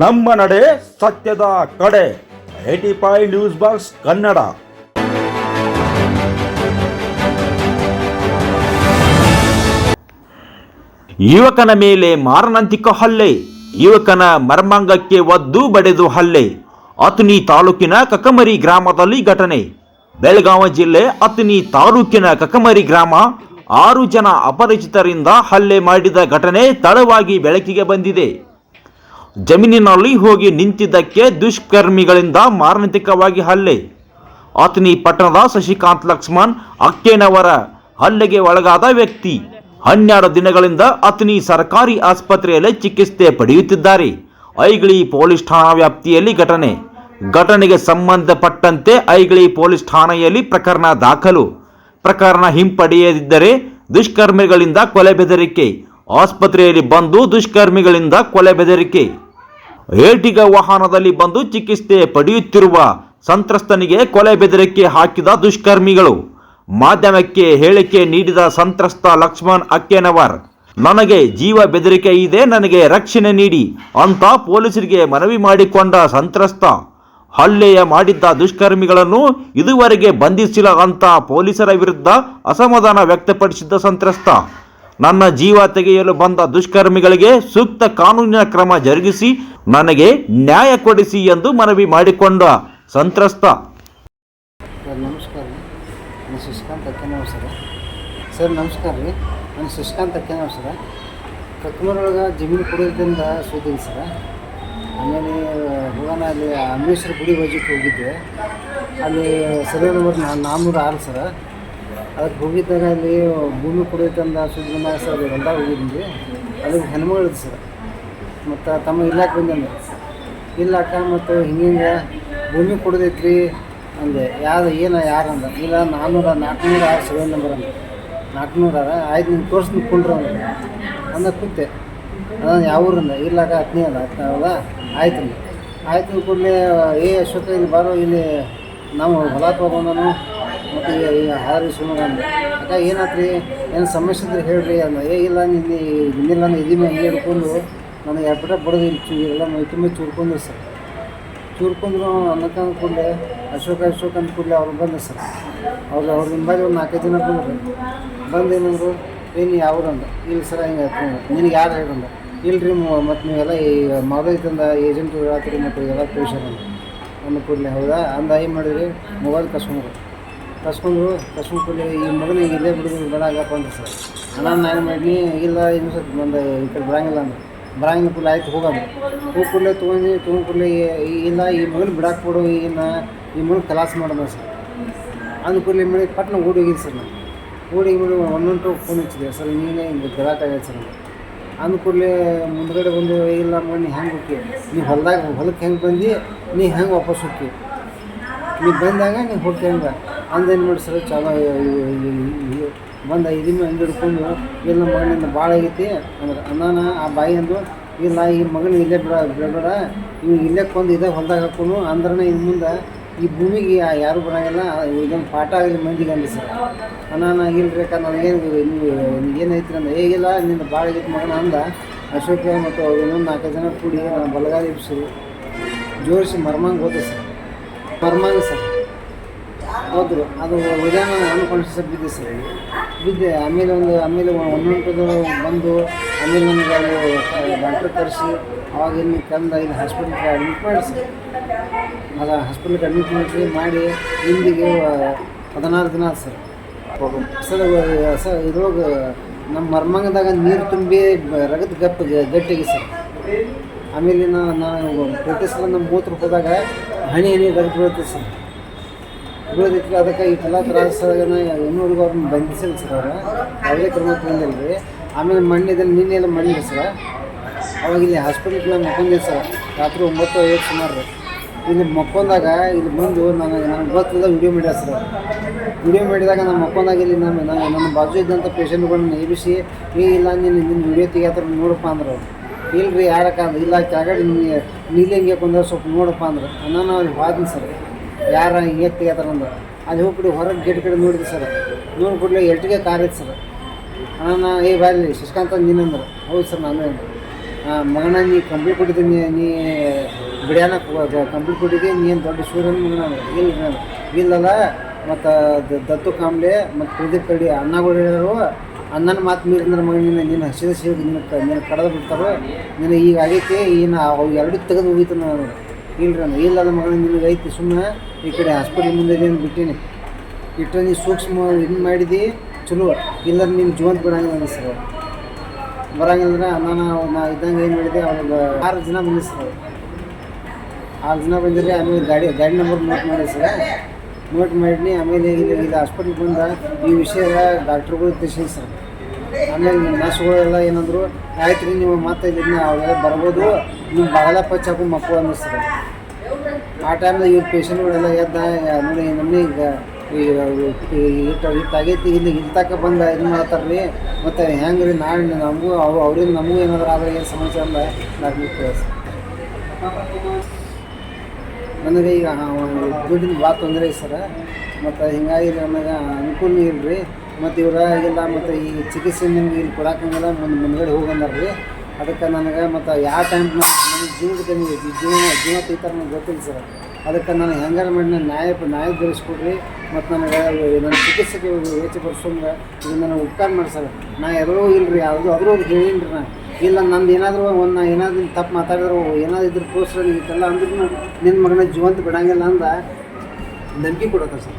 ನಮ್ಮ ನಡೆ ಸತ್ಯದ ಕಡೆ. AT five news box Kannada. ಯುವಕನ ಮೇಲೆ ಮಾರಣಾಂತಿಕ ಹಲ್ಲೆ. ಯುವಕನ ಮರ್ಮಾಂಗಕ್ಕೆ ಒದ್ದು ಬಡೆದು ಹಲ್ಲೆ. ಅತ್ನಿ ತಾಲೂಕಿನ ಕಕಮರಿ ಗ್ರಾಮದಲ್ಲಿ ಘಟನೆ. ಬೆಳಗಾವಿ ಜಿಲ್ಲೆ ಅತ್ನಿ ತಾಲೂಕಿನ ಕಕಮರಿ ಗ್ರಾಮ ಆರು ಜನ ಅಪರಿಚಿತರಿಂದ ಹಲ್ಲೆ ಮಾಡಿದ ಘಟನೆ ತಡವಾಗಿ ಬೆಳಕಿಗೆ ಬಂದಿದೆ. ಜಮೀನಿನಲ್ಲಿ ಹೋಗಿ ನಿಂತಿದ್ದಕ್ಕೆ ದುಷ್ಕರ್ಮಿಗಳಿಂದ ಮಾರಣಾಂತಿಕವಾಗಿ ಹಲ್ಲೆ. ಆತನಿ ಪಟ್ಟಣದ ಶಶಿಕಾಂತ್ ಲಕ್ಷ್ಮಣ್ ಅಕ್ಕೇನವರ ಹಲ್ಲೆಗೆ ಒಳಗಾದ ವ್ಯಕ್ತಿ. ಹನ್ನೆರಡು ದಿನಗಳಿಂದ ಅತನಿ ಸರ್ಕಾರಿ ಆಸ್ಪತ್ರೆಯಲ್ಲಿ ಚಿಕಿತ್ಸೆ ಪಡೆಯುತ್ತಿದ್ದಾರೆ. ಐಗಳಿ ಪೊಲೀಸ್ ಠಾಣಾ ವ್ಯಾಪ್ತಿಯಲ್ಲಿ ಘಟನೆ. ಘಟನೆಗೆ ಸಂಬಂಧಪಟ್ಟಂತೆ ಐಗಳಿ ಪೊಲೀಸ್ ಠಾಣೆಯಲ್ಲಿ ಪ್ರಕರಣ ದಾಖಲು. ಪ್ರಕರಣ ಹಿಂಪಡೆಯದಿದ್ದರೆ ದುಷ್ಕರ್ಮಿಗಳಿಂದ ಕೊಲೆ ಬೆದರಿಕೆ. ಆಸ್ಪತ್ರೆಯಲ್ಲಿ ಬಂದು ದುಷ್ಕರ್ಮಿಗಳಿಂದ ಕೊಲೆ ಬೆದರಿಕೆ. ಏಟಿಗ ವಾಹನದಲ್ಲಿ ಬಂದು ಚಿಕಿತ್ಸೆ ಪಡೆಯುತ್ತಿರುವ ಸಂತ್ರಸ್ತನಿಗೆ ಕೊಲೆ ಬೆದರಿಕೆ ಹಾಕಿದ ದುಷ್ಕರ್ಮಿಗಳು. ಮಾಧ್ಯಮಕ್ಕೆ ಹೇಳಿಕೆ ನೀಡಿದ ಸಂತ್ರಸ್ತ ಲಕ್ಷ್ಮಣ್ ಅಕ್ಕೇನವರ್, ನನಗೆ ಜೀವ ಬೆದರಿಕೆ ಇದೆ, ನನಗೆ ರಕ್ಷಣೆ ನೀಡಿ ಅಂತ ಪೊಲೀಸರಿಗೆ ಮನವಿ ಮಾಡಿಕೊಂಡ ಸಂತ್ರಸ್ತ, ಹಲ್ಲೆಯ ಮಾಡಿದ್ದ ದುಷ್ಕರ್ಮಿಗಳನ್ನು ಇದುವರೆಗೆ ಬಂಧಿಸಿಲ್ಲ ಅಂತ ಪೊಲೀಸರ ವಿರುದ್ಧ ಅಸಮಾಧಾನ ವ್ಯಕ್ತಪಡಿಸಿದ್ದ ಸಂತ್ರಸ್ತ. ನನ್ನ ಜೀವ ತೆಗೆಯಲು ಬಂದ ದುಷ್ಕರ್ಮಿಗಳಿಗೆ ಸೂಕ್ತ ಕಾನೂನಿನ ಕ್ರಮ ಜರುಗಿಸಿ ನನಗೆ ನ್ಯಾಯ ಕೊಡಿಸಿ ಎಂದು ಮನವಿ ಮಾಡಿಕೊಂಡ ಸಂತ್ರಸ್ತ. ಸರ್, ನಮಸ್ಕಾರ ರೀ. ಶಶಿಕಾಂತ್ ಅಕ್ಕೇನವ್ರು ಸರ. ಸರ್, ನಮಸ್ಕಾರ ರೀ. ನಾನು ಶಶಿಕಾಂತ್ ಅಕ್ಕೇನವ್ರು ಸರ. ಕಕ್ಕನೂರೊಳಗೆ ಜಮೀನು ಕೊಡೋದ್ರಿಂದ ಸುದ್ದಿಲ್ಲ ಸರ. ಆಮೇಲೆ, ಹೋಗೋಣ, ಅಲ್ಲಿ ಅಮರೇಶ್ವರ ಗುಡಿ ಬಜೆಟ್ ಹೋಗಿದ್ದೆ. ಅಲ್ಲಿ ಸರ್ವೆ ನಂಬರ್ ನಾನ್ನೂರ ಆರು ಸರ. ಅದಕ್ಕೆ ಹೋಗಿದ್ದಾಗ ಅಲ್ಲಿ ಭೂಮಿ ಕುಡಿಯುತ್ತಂದ ಸುದ್ದಿ ಸರ್ ಹೊಲ್ದಾಗ ಹೋಗಿದ್ವಿ. ಅದಕ್ಕೆ ಹೆಣ್ಮಗಳಿದ್ದು ಸರ್. ಮತ್ತು ತಮ್ಮ ಇಲಾಖೆ ಬಂದಂದ್ರೆ ಇಲ್ಲ ಅಕ್ಕ, ಮತ್ತು ಹಿಂಗೆ ಭೂಮಿ ಕೊಡೋದೈತ್ರಿ ಅಂದೆ. ಯಾರು, ಏನು, ಯಾರು ಅಂದ. ಇಲ್ಲ ನಾನ್ನೂರ ನಾಲ್ಕುನೂರ ಆರು ಸೆವೆನ್ ನಂಬರ್ ಅಂದ. ನಾಲ್ಕುನೂರ ಆರ? ಆಯ್ತು ನೀವು ತೋರಿಸಿ ನಿಂತ್ಕೊಂಡ್ರು ಅಂದ. ಅಂದ, ಕೂತೆ. ಅದ ಯಾವ ಊರಿಂದ ಇಲ್ಲ ಅಕ್ಕ ಹತ್ತನೇ ಅಲ್ಲ ಹತ್ತನೇ ಅಲ್ಲ ಆಯ್ತು ಆಯ್ತು ಕೂಡಲೇ, ಏ ಅಶೋಕ ಇಲ್ಲಿ ಬಾರೋ, ಇಲ್ಲಿ ನಾವು ಹೊಲ ತೊಗೊಂಡನು ಮತ್ತು ಹಾರಿ ಸುಮ್ಮನೆ ಅಂದೆ. ಅಕ್ಕ, ಏನಾತ್ರಿ? ಏನು ಸಮಸ್ಯೆ ಇದ್ರೆ ಹೇಳ್ರಿ ಅಂದ. ಏ, ಇಲ್ಲ ನಿನ್ನೆ ಇನ್ನಿಲ್ಲ ನಾನು ಇದೀನಿ ಹಂಗೆ ಹಿಡ್ಕೊಂಡು ನನಗೆ ಎರಡು ಬಡದು ಚೂ, ಎಲ್ಲ ಮೈ ತುಂಬ ಚೂರ್ಕೊಂಡು ಸರ್. ಚೂರ್ಕೊಂಡ್ರು ಅನ್ನಕ್ಕೆ ಅಂದ್ಕೊಂಡೆ, ಅಶೋಕ, ಅಶೋಕ್ ಅಂದ್ಕೊಂಡೆ ಅವ್ರು ಬಂದ ಸರ್. ಅವ್ರು ಅವ್ರ ನಿಂಬಲ್ಲಿ ಒಂದು ನಾಲ್ಕೈದು ಜನ ಬಂದರು. ಬಂದು ಏನಂದ್ರು ಏನು ಯಾವ್ರು ಅಂದ. ಇಲ್ಲಿ ಸರ್, ಹಿಂಗೆ ನಿನಗೆ ಯಾರು ಹೇಳಂದ ಇಲ್ರಿ ಮತ್ತು ನೀವೆಲ್ಲ ಈ ಮಾದೈತಂದ ಏಜೆಂಟ್ ಹೇಳ್ತೀರಿ ಮತ್ತು ಎಲ್ಲ ಪೇಷನ್ ಅಂತ ಅಂದ ಕೂಡಲೇ, ಹೌದಾ? ಅಂದ ಏನು ಮಾಡಿದ್ರಿ ಮೊಬೈಲ್ ಕಸ್ಕೊಂಡ್ರು ಕಸ್ಕೊಂಡು ಕೂಡಲೇ ಈ ಮಗನಿಗೆ ಇಲ್ಲೇ ಬಿಡೋದು ಬೇಡಾಗಪ್ಪ ಅಂತ ಸರ್. ಅಣ್ಣ ನಾನು ಮಾಡಿ ಇಲ್ಲ, ಇನ್ನು ಸ್ವಲ್ಪ ನಂದು ಈ ಕಡೆ ಬರಂಗಿಲ್ಲ ಅಂದ್ರೆ. ಬರಂಗಿಲ್ಲ ಕೂಡಲೇ ಆಯ್ತು ಹೋಗೋದು ಹೋಗಿ ಕೂಡಲೇ ತೊಗೊಂಡು ತೊಗೊಂಡು ಕೂಡಲೇ ಇಲ್ಲ, ಈ ಮಗನ ಬಿಡಾಕ್ಬಿಡು ಈಗಿನ ಈ ಮಗನ ಕಲಾಸ ಮಾಡೋಣ ಸರ್. ಅಂದ ಕೂಡಲೇ ಮಾಡಿ ಪಟ್ನ ಓಡಿ ಸರ್ ನಾನು. ಓಡಿ ಮಾಡಿ ಒಂದೊಂದು ಫೋನ್ ಹಚ್ಚಿದೆ, ಸರ್, ನೀನೇ ಹಿಂಗೆ ಗಲಾಟೆ ಆಗೈತೆ ಸರ್. ಅಂದ ಕೂಡಲೇ ಮುಂದ್ಗಡೆ ಬಂದು ಇಲ್ಲ ಮಣ್ಣು ಹೆಂಗೆ ಹೋಗಿ ನೀ ಹೊಲ್ದಾಗ ಹೊಲಕ್ಕೆ ಹೆಂಗೆ ಬಂದು? ನೀ ಹೆಂಗೆ ವಾಪಸ್ ಹೋಗಿ ನೀ ಬಂದಾಗ ನೀ ಹೋಗ್ತಿ ಹೆಂಗೆ. ಅಂದೇನು ಮಾಡಿಸ್ರೆ ಸರ್ ಚಾಲ ಬಂದ ಇದನ್ನು ಹಂಗೆ ಹಿಡ್ಕೊಂಡು ಇಲ್ಲ ಮಗನಿಂದ ಭಾಳ ಆಗೈತಿ. ಅಂದ್ರೆ ಅನ್ನಾನ ಆ ಬಾಯಿ ಅಂದು ಇಲ್ಲ ಈ ಮಗನ ಇಲ್ಲೇ ಬಿಡ, ಬಿಡಬೇಡ. ಇವ್ ಇಲ್ಲೇ ಕೊಂದು ಇದೇ ಹೊಲ್ದಾಗ ಹಾಕೊಂಡು ಅಂದ್ರೆ ಇನ್ನು ಮುಂದೆ ಈ ಭೂಮಿಗೆ ಯಾರು ಬರೋಂಗಿಲ್ಲ. ಇದೊಂದು ಪಾಠ ಆಗಲಿ ಮಂದಿಗೆ ಅಂದ ಸರ್. ಅನ್ನಾನ ಇಲ್ರಿ ಅಕ್ಕ ನನಗೇನು ಏನೈತಿ ಅಂದ. ಹೇಗಿಲ್ಲ ನಿನ್ನ ಭಾಳ ಆಗೈತಿ ಮಗನ ಅಂದ. ಅಶೋಕ ಮತ್ತು ಇನ್ನೊಂದು ನಾಲ್ಕು ಜನ ಕೂಡಿ ಬಲಗಾಲಿ ಜೋರಿಸಿ ಜೋಡಿಸಿ ಮರ್ಮಂಗೆ ಹೋದೆ ಸರ್. ಮರ್ಮಂಗ್ ಸರ್. ಹೋದ್ರು. ಅದು ವಿಧಾನ ಅನ್ಕಾನ್ಶಿಯಸ್ ಬಿದ್ದೆ ಸರ್ ಬಿದ್ದೆ ಆಮೇಲೆ ಒಂದು, ಆಮೇಲೆ ಒಂದೊಂದು ಬಂದು, ಆಮೇಲೆ ನನಗೆ ಅಲ್ಲಿ ಡಾಕ್ಟ್ರ್ ಕರೆಸಿ, ಅವಾಗ ಇಲ್ಲಿ ತಂದು ಇಲ್ಲಿ ಹಾಸ್ಪಿಟ್ಲಿಗೆ ಅಡ್ಮಿಟ್ ಮಾಡಿ ಸರ್. ಅದು ಹಾಸ್ಪಿಟ್ಲಿಗೆ ಅಡ್ಮಿಟ್ ಮಾಡಿ ಮಾಡಿ ಇಂದಿಗೆ ಹದಿನಾರು ದಿನ ಸರ್. ಸರ್ ಸರ್ ಇದ್ರೊಳಗೆ ನಮ್ಮ ಮರ್ಮಂಗದಾಗ ನೀರು ತುಂಬಿ ರಗದ ಗಪ್ಪ ಗಟ್ಟಿಗೆ ಸರ್. ಆಮೇಲೆ ನಾನು ಪ್ರತಿ ಸಲ ನಮ್ಮ ಮೂತ್ರ ಹೋದಾಗ ಹಣಿ ಹಣಿ ರಗದ ಬೀಳುತ್ತೆ ಸರ್. ಬೀಳದಿತ್ತು ಅದಕ್ಕೆ ಈ ಎಲ್ಲ ಇನ್ನೂರಿಗೂ ಅವ್ರನ್ನ ಬಂಧಿಸಿಲ್ಲ ಸರ್ ಯಾವುದೇ ಕ್ರಮ ರೀ ಆಮೇಲೆ ಮಣ್ಣಿದಲ್ಲಿ ನಿನ್ನೆಲ್ಲ ಮಣ್ಣಿಲ್ಲ ಸರ್. ಅವಾಗ ಇಲ್ಲಿ ಹಾಸ್ಪಿಟ್ಲಿಗೆ ಮಕ್ಕೊಂಡಿದ್ದೆ ಸರ್, ರಾತ್ರಿ ಒಂಬತ್ತು ಐವತ್ತು ಸುಮಾರು. ಇಲ್ಲಿ ಮಕ್ಕೊಂದಾಗ ಇಲ್ಲಿ ಬಂದು ನನಗೆ ನನಗೆ ಗೊತ್ತಿಲ್ಲ ವಿಡಿಯೋ ಮಾಡಿದೆ ಸರ್. ವಿಡಿಯೋ ಮಾಡಿದಾಗ ನಾನು ಮಕ್ಕೊಂದಾಗ ಇಲ್ಲಿ ನಮ್ಮ ನನ್ನ ನನ್ನ ಬಾಜು ಇದ್ದಂಥ ಪೇಷಂಟ್ಗಳನ್ನ ಎಬ್ಬಿಸಿ ಏ ಇಲ್ಲ ನೀನು ನಿನ್ನ ವಿಡಿಯೋ ತೆಗಿಯತ್ರ ನೋಡಪ್ಪ ಅಂದ್ರೆ ಇಲ್ರಿ ಯಾರಕ್ಕ ಇಲ್ಲ, ಕೆಳಗಡೆ ನೀಲಿ ಹಂಗೆ ಕೊಂದ್ರೆ ಸ್ವಲ್ಪ ನೋಡಪ್ಪ ಅಂದ್ರೆ. ನಾನು ಅವ್ರಿಗೆ ಹೋದ್ನಿ ಸರ್. ಯಾರ ಹಿಂಗೆ ತೆಗಿತಾರ ಅಂದ್ರೆ ಅಲ್ಲಿ ಹೋಗ್ಬಿಟ್ಟು ಹೊರಗೆ ಗೇಟ್ ಕಡೆ ನೋಡಿದೆ ಸರ್. ನೋಡಿ ಕೂಡಲೇ ಎಲ್ಟಿಗೆ ಕಾರ್ ಐತೆ ಸರ್. ಅಣ್ಣ ಏ ಬಾರಿ ಶಶಿಕಾಂತ ನೀನಂದ್ರೆ ಹೌದು ಸರ್, ನಾನು ಅಂದ್ರೆ ಮಗನ ನೀ ಕಂಪ್ಲೀಟ್ ಕೊಟ್ಟಿದ್ದೀನಿ ನೀ ಬಿಡ್ಯಾನ ಕಂಪ್ಲೀಟ್ ಕೊಟ್ಟಿದ್ದೆ, ನೀ ಏನು ದೊಡ್ಡ ಶೂರನ್ ಮಗನ ಅಂದ. ಇಲ್ಲ ಅಂದ. ಇಲ್ಲಲ್ಲ, ಮತ್ತು ದತ್ತು ಕಾಂಬ್ಳೆ ಮತ್ತು ಪ್ರದೀಪ್ ಕಡಿ ಅಣ್ಣಗಳು ಹೇಳಿದ್ರು. ಅಣ್ಣನ ಮಾತು ಮೀರಿದ್ರೆ ಮಗ ನಿನ್ನ ನೀನು ಹಸಿದ ಸಿಗ ನಿನ್ನ ನಿನ್ನ ಕಡದ ಬಿಡ್ತಾರೆ. ನಿನ್ನ ಈಗ ಆಗೈತಿ ಏನು ಅವು ಎರಡು ತೆಗೆದು ಹೋಗಿತ್ತು ನಾನು. ಇಲ್ರಿ ಇಲ್ಲದ ಮಗಳ ನಿನಗೆ ಐತಿ ಸುಮ್ಮನೆ ಈ ಕಡೆ ಹಾಸ್ಪಿಟ್ಲ್ ಮುಂದೆ ಏನು ಬಿಟ್ಟೀನಿ. ಇಟ್ಟರೆ ನೀ ಸೂಕ್ಷ್ಮ ಇದು ಮಾಡಿದಿ, ಚಲೋ. ಇಲ್ಲ ನಿನ್ನ ಜೀವಂತ ಬಿಡಂಗಿಲ್ಲ ಸರ್ ಬರಂಗಿಲ್ಲ ನಾನು ನಾ ಇದ್ದಂಗೆ ಏನು ಮಾಡಿದೆ ಅವಾಗ ಆರು ಜನ ಬಂದಿದೆ ಸರ್ ಆರು ಜನ ಬಂದಿರಿ ಆಮೇಲೆ ಗಾಡಿ ಗಾಡಿ ನಂಬರ್ ನೋಟ್ ಮಾಡಿ ಸರ್. ನೋಟ್ ಮಾಡಿ ಆಮೇಲೆ ಇಲ್ಲಿ ಇದು ಹಾಸ್ಪಿಟ್ಲಿಗೆ ಬಂದ. ಈ ವಿಷಯ ಡಾಕ್ಟ್ರುಗಳು ತಿಳಿಸಿ ಸರ್. ಆಮೇಲೆ ನರ್ಸ್ಗಳೆಲ್ಲ ಏನಂದ್ರು ಆಯ್ತು ರೀ ನೀವು ಮತ್ತೆ ಇದನ್ನ ಬರ್ಬೋದು. ನೀವು ಬಾಗಲಪ್ಪ ಹಾಕೊಂಡು ಮಕ್ಕಳು ಅನ್ನಿಸ್ತಾರೆ. ಆ ಟೈಮ್ದಾಗ ಇವ್ರ ಪೇಷಂಟ್ಗಳೆಲ್ಲ ಎದ್ದ ನೋಡಿ ನಮ್ಮನೆ ಈಗ ಈಗ ಇಟ್ಟು ಇಲ್ಲಿ ಇಲ್ಲಿ ಬಂದು, ಇದು ಮಾಡ್ತಾರೆ ರೀ ಮತ್ತು ಹೆಂಗೆ ರೀ ನಾಳೆ ನಮಗೂ, ಅವು ಅವ್ರಿಂದ ನಮಗೂ ಏನಾದ್ರು ಆದರೆ ಏನು ಸಮಸ್ಯೆ ಅಂದ್ರೆ ನಾನು ಕೇಳಿಸ್ ನನಗೆ ಈಗ ದುಡ್ಡಿನ ಭಾಳ ತೊಂದರೆ ಐತೆ ಸರ. ಮತ್ತು ಹಿಂಗಾಗಿ ನನಗೆ ಅನುಕೂಲ ಇಲ್ಲ ರೀ ಮತ್ತು ಇವ್ರ ಇಲ್ಲ ಮತ್ತು ಈ ಚಿಕಿತ್ಸೆ ನಿಮ್ಗೆ ಇಲ್ಲಿ ಕೊಡೋಕ್ಕಂಗಿಲ್ಲ ಮುಂದೆ, ಮುಂದ್ಗಡೆ ಹೋಗಂದಾರ ರೀ ಅದಕ್ಕೆ ನನಗೆ ಮತ್ತು ಯಾವ ಟೈಮ್ ನನಗೆ ಜೀವದ ಕಮ್ಮಿ ಜೀವನ ಜೀವನ ಜೀವ ತೆಗಿತಾರೆ ನನಗೆ ಗೊತ್ತಿಲ್ಲ ಸರ್. ಅದಕ್ಕೆ ನಾನು ಹೆಂಗಾರ ಮಾಡಿ ನಾನು ನ್ಯಾಯ ನ್ಯಾಯ ಧರಿಸ್ಕೊಡ್ರಿ. ಮತ್ತು ನನಗೆ ನನ್ನ ಚಿಕಿತ್ಸೆಗೆ ಹೆಚ್ಚು ಬರ್ಸೋಂಗೆ ಇದು ನನಗೆ ಉಪಕಾರ ಮಾಡಿ ಸರ್. ನಾ ಎಲ್ಲರೂ ಇಲ್ಲರಿ ರೀ ಅದರೂ ಅವ್ರಿಗೆ ಹೇಳಿಲ್ಲ ರೀ ನಾ. ಇಲ್ಲ ನಂದು ಏನಾದರೂ ಒಂದು ನಾ ಏನಾದ್ರೂ ತಪ್ಪು ಮಾತಾಡಿದ್ರು, ಏನಾದ್ರು ಇದ್ರ ತೋರಿಸ್ರೆ ಇದೆಲ್ಲ ಅಂದ್ರೂ ನಿನ್ನ ಮಗನ ಜೀವಂತ ಬಿಡಂಗಿಲ್ಲ ಅಂದ ನಂಬಿಕೆ ಕೊಡತ್ತೆ ಸರ್.